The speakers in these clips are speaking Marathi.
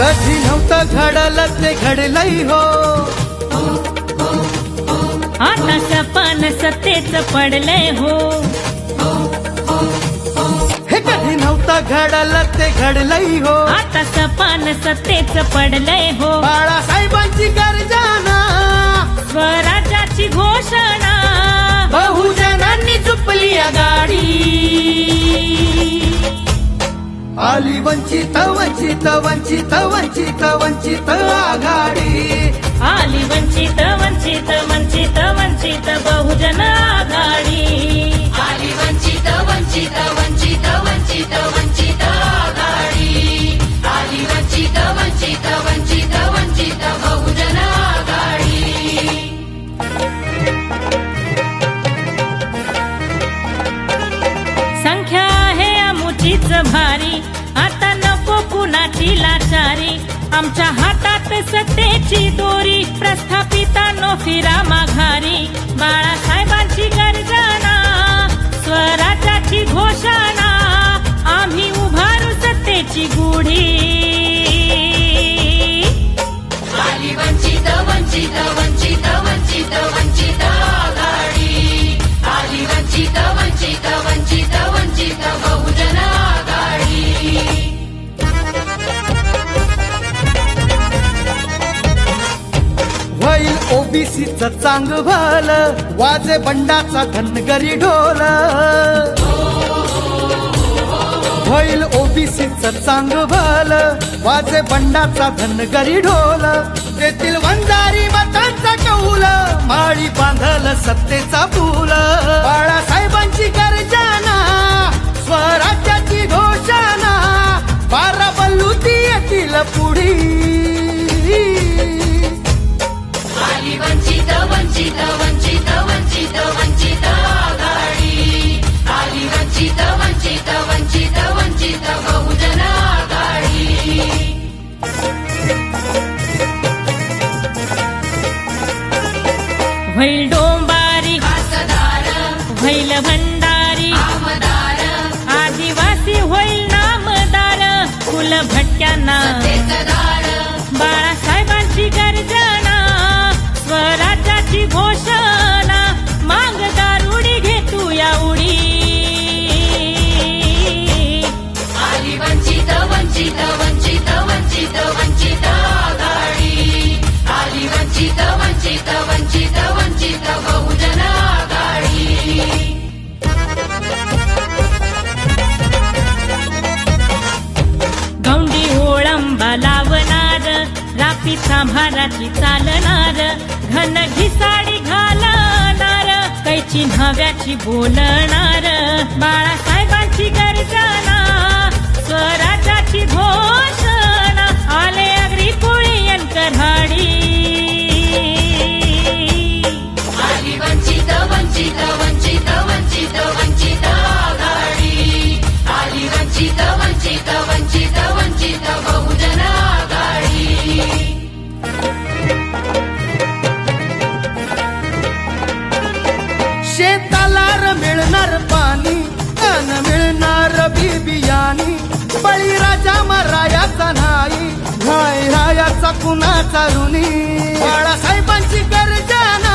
कधी नव्हतं घडलं ते घडलंय हो. आता सपान सत्तेच पडलंय हो. हे कधी नव्हतं घडलं ते घडलंय हो. आता सपान सत्तेच पडलंय हो. बाळासाहेबांची गर्जना स्वराज्याची घोषणा बहुजनांनी चुपली गाडी. आली वंचित वंचित वंचित वंचित वंचित आघाडी आली वंचित वंचित वंचित वंचित बहुजन आघाडी आली वंचित वंचित वंचित वंचित वंचित आघाडी आली वंचित वंचित वंचित वंचित बहुजन आघाडी संख्या आहे अमुचीच भारी आमच्या हातात सत्तेची दोरी प्रस्थापिता नो फिरा माघारी. बाळासाहेबांची गर्जना स्वराज्याची घोषणा. आम्ही उभारू सत्तेची गुढी. ओबीसीच चांग भल वाजे बंडाचा धनगरी ढोल. होईल ओबीसीच चांग भल वाजे बंडाचा धनगरी ढोल. तेथील वंजारी मतांचा कौल माळी बांधल सत्तेचा फूल बाळासाहेबांची गर्जना स्वराज्याची घोषणा बारा बल्लुती येतील पुढी. वंचित वंचित वंचित वंचित आघाडी. आली वंचित वंचित वंचित वंचित बहुजन आघाडी. होईल डोंबारी खासदार भंडारी. आमदार आदिवासी होईल नामदार फुल भटक्यांना बाळासाहेबांची स्वराज्याची घोषणा मांग दारुडी घेतू या उडी. आली वंचित वंचित वंचित वंचित वंचित आघाडी. आली वंचित वंचित वंचित वंचित रापी सांभाराची चालणार घन घिसाडी घालणार कैची नव्याची बोलणार. बाळासाहेबांची गर्जना स्वराज्याची घोषणा आले अग्री कुळी कऱ्हाडी का कुणाचा ऋणी. बाळासाहेबांची गर्जना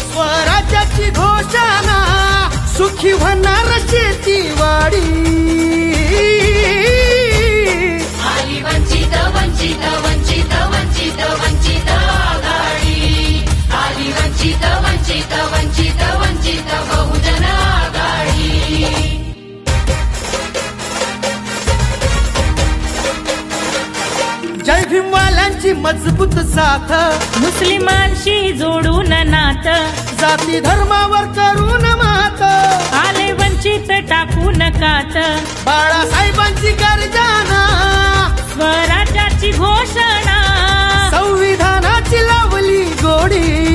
स्वराज्याची घोषणा सुखी होणार शेतीवाडी. मजबूत साथ. मुस्लिमांशी जोडून नात. जाती धर्मावर करून मात. आले वंचित टाकून कात. बाळासाहेबांची गर्जना. स्वराज्याची घोषणा. संविधानाची लावली गोडी.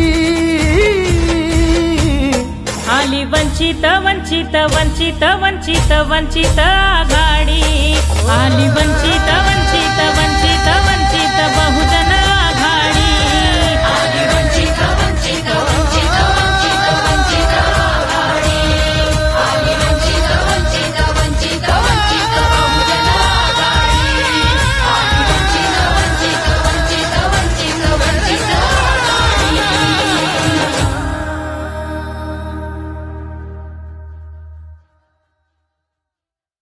आली वंचित वंचित वंचित वंचित वंचित आघाडी. आली वंचित